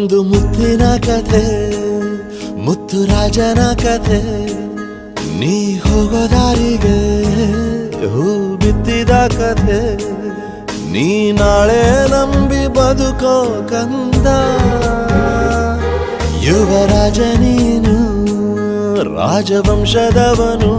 ಒಂದು ಮುತ್ತಿನ ಕಥೆ ಮುತ್ತು ರಾಜನ ಕಥೆ ನೀ ಹೋಗೋ ದಾರಿಗೆ ಹೂ ಬಿತ್ತಿದ ಕಥೆ ನೀ ನಾಳೆ ನಂಬಿ ಬದುಕೋ ಕಂದ. ಯುವರಾಜ ನೀನು, ರಾಜವಂಶದವನು.